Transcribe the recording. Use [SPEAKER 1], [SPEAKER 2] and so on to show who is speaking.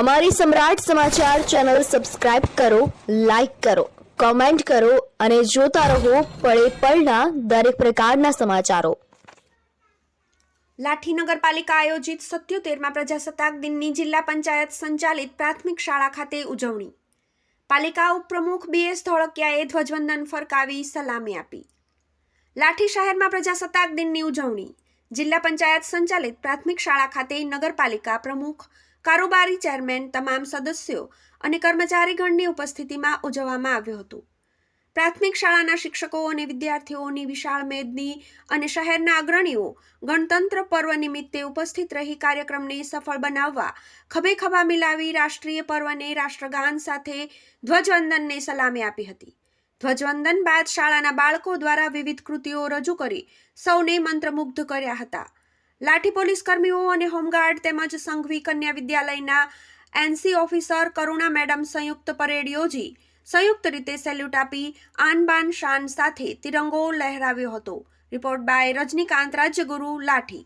[SPEAKER 1] અમારી Samrat Samachar channel subscribe કરો, like કરો, કોમેન્ટ કરો અને જોતા રહો પળે પળના દરેક પ્રકારના સમાચારો.
[SPEAKER 2] લાઠી નગરપાલિકા આયોજિત સત્યોતેરમાં પ્રજાસત્તાક દિનની જિલ્લા પંચાયત સંચાલિત પ્રાથમિક શાળા ખાતે ઉજવણી. પાલિકા ઉપપ્રમુખ બી એસ ધોળકિયાએ ધ્વજવંદન ફરકાવી સલામી આપી. લાઠી શહેરમાં પ્રજાસત્તાક દિનની ઉજવણી. જિલ્લા પંચાયત સંચાલિત પ્રાથમિક શાળા ખાતે નગરપાલિકા પ્રમુખ કારોબારી ચેરમેન, તમામ સદસ્યો અને કર્મચારીગણની ઉપસ્થિતિમાં ઉજવવામાં આવ્યું હતું. પ્રાથમિક શાળાના શિક્ષકો અને વિદ્યાર્થીઓની વિશાળ મેદની અને શહેરના અગ્રણીઓ ગણતંત્ર પર્વ નિમિત્તે ઉપસ્થિત રહી કાર્યક્રમને સફળ બનાવવા ખભે ખભા મિલાવી રાષ્ટ્રીય પર્વને રાષ્ટ્રગાન સાથે ધ્વજવંદનને સલામી આપી હતી. ધ્વજવંદન બાદ શાળાના બાળકો દ્વારા વિવિધ કૃતિઓ રજૂ કરી સૌને મંત્રમુગ્ધ કર્યા હતા. લાઠી પોલીસ કર્મીઓ અને હોમગાર્ડ તેમજ સંઘવી કન્યા વિદ્યાલયના એનસી ઓફિસર કરુણા મેડમ સંયુક્ત પરેડ યોજી, સંયુક્ત રીતે સેલ્યુટ આપી આન બાન શાન સાથે તિરંગો લહેરાવ્યો હતો. Report by Rajnikant Rajyaguru Lathi.